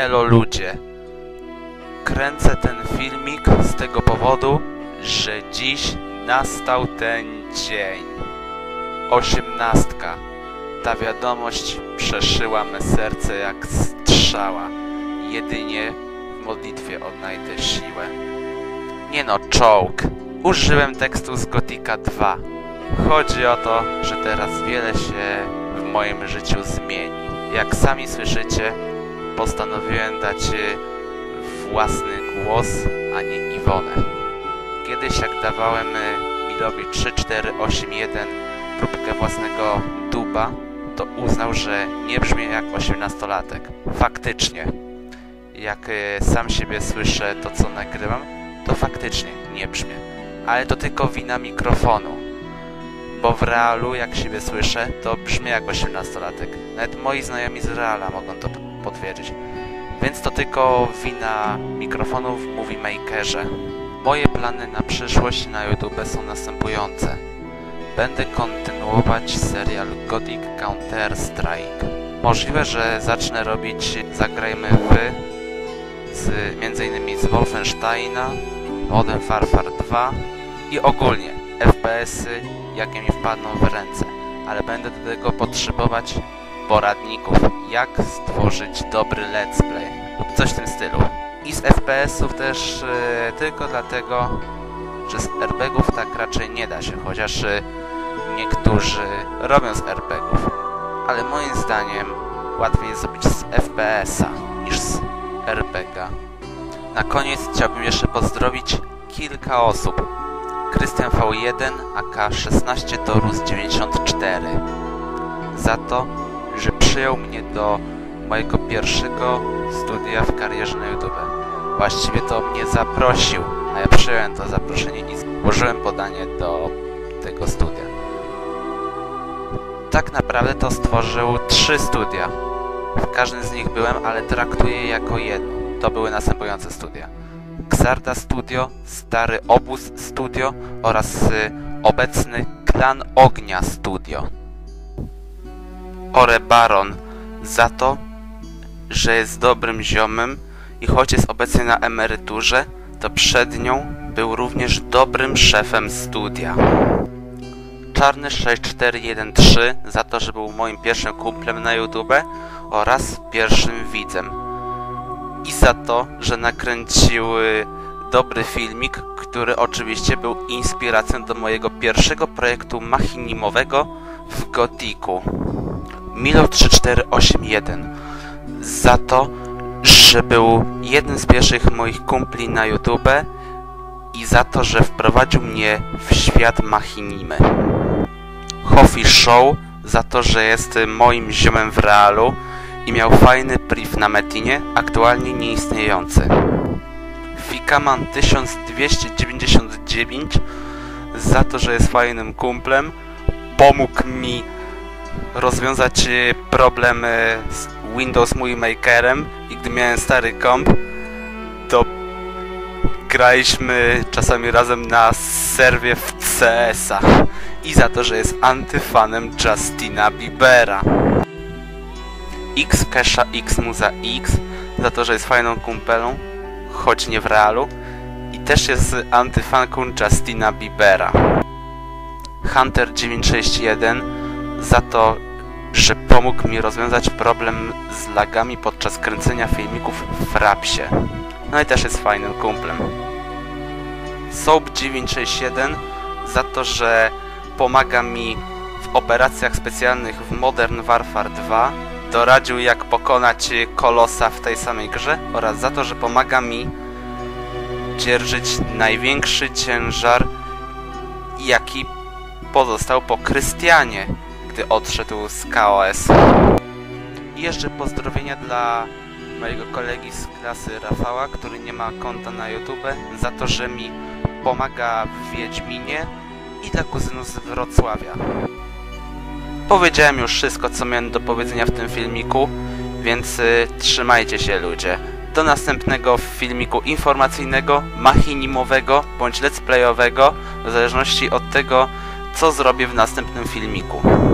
Elo ludzie. Kręcę ten filmik z tego powodu, że dziś nastał ten dzień. Osiemnastka. Ta wiadomość przeszyła me serce jak strzała. Jedynie w modlitwie odnajdę siłę. Nie no, czołg. Użyłem tekstu z Gotika 2. Chodzi o to, że teraz wiele się w moim życiu zmieni. Jak sami słyszycie, postanowiłem dać y, własny głos, a nie Iwonę. Kiedyś jak dawałem y, Milowi 3481 próbkę własnego duba, to uznał, że nie brzmi jak osiemnastolatek. Faktycznie. Jak y, sam siebie słyszę to, co nagrywam, to faktycznie nie brzmię. Ale to tylko wina mikrofonu. Bo w realu, jak siebie słyszę, to brzmi jak osiemnastolatek. Nawet moi znajomi z reala mogą to potwierdzić. Więc to tylko wina mikrofonu w Movie Makerze. Moje plany na przyszłość na YouTube są następujące. Będę kontynuować serial Gothic Counter-Strike. Możliwe, że zacznę robić Zagrajmy w z m.in. z Wolfensteina, Modern Warfare 2 i ogólnie FPS-y, jakie mi wpadną w ręce, ale będę do tego potrzebować poradników, jak stworzyć dobry let's play lub coś w tym stylu. I z FPS-ów też e, tylko dlatego, że z RPGów tak raczej nie da się, chociaż e, niektórzy robią z RPGów. Ale moim zdaniem łatwiej jest zrobić z FPS-a niż z RPG. Na koniec chciałbym jeszcze pozdrowić kilka osób. Krystian V1 AK16 Torus 94 za to, że przyjął mnie do mojego pierwszego studia w karierze na YouTube. Właściwie to mnie zaprosił, a ja przyjąłem to zaproszenie i złożyłem podanie do tego studia. Tak naprawdę to stworzył trzy studia. W każdym z nich byłem, ale traktuję je jako jedno. To były następujące studia. Xarda Studio, Stary Obóz Studio oraz y, obecny Klan Ognia Studio. Ore Baron za to, że jest dobrym ziomem i choć jest obecnie na emeryturze, to przed nią był również dobrym szefem studia. Czarny 6413 za to, że był moim pierwszym kumplem na YouTube oraz pierwszym widzem. I za to, że nakręcił y, dobry filmik, który oczywiście był inspiracją do mojego pierwszego projektu machinimowego w Gotiku. Milo3481 za to, że był jednym z pierwszych moich kumpli na YouTube i za to, że wprowadził mnie w świat machinimy. Hofi Show za to, że jest moim ziomem w realu i miał fajny priv na Metinie, aktualnie nieistniejący. Fikaman 1299 za to, że jest fajnym kumplem, pomógł mi rozwiązać problem z Windows Movie Makerem i gdy miałem stary komp, to graliśmy czasami razem na serwie w CS-a i za to, że jest antyfanem Justina Biebera. X Kesha X Muza X za to, że jest fajną kumpelą, choć nie w realu i też jest antyfanką Justina Biebera. Hunter 961 za to, że pomógł mi rozwiązać problem z lagami podczas kręcenia filmików w Frapsie. No i też jest fajnym kumplem. Soap 967 za to, że pomaga mi w operacjach specjalnych w Modern Warfare 2, doradził jak pokonać kolosa w tej samej grze oraz za to, że pomaga mi dzierżyć największy ciężar jaki pozostał po Krystianie, gdy odszedł z KOS. I jeszcze pozdrowienia dla mojego kolegi z klasy Rafała, który nie ma konta na YouTube, za to, że mi pomaga w Wiedźminie i dla kuzynów z Wrocławia. Powiedziałem już wszystko, co miałem do powiedzenia w tym filmiku, więc y, trzymajcie się ludzie. Do następnego filmiku informacyjnego, machinimowego bądź let's playowego, w zależności od tego, co zrobię w następnym filmiku.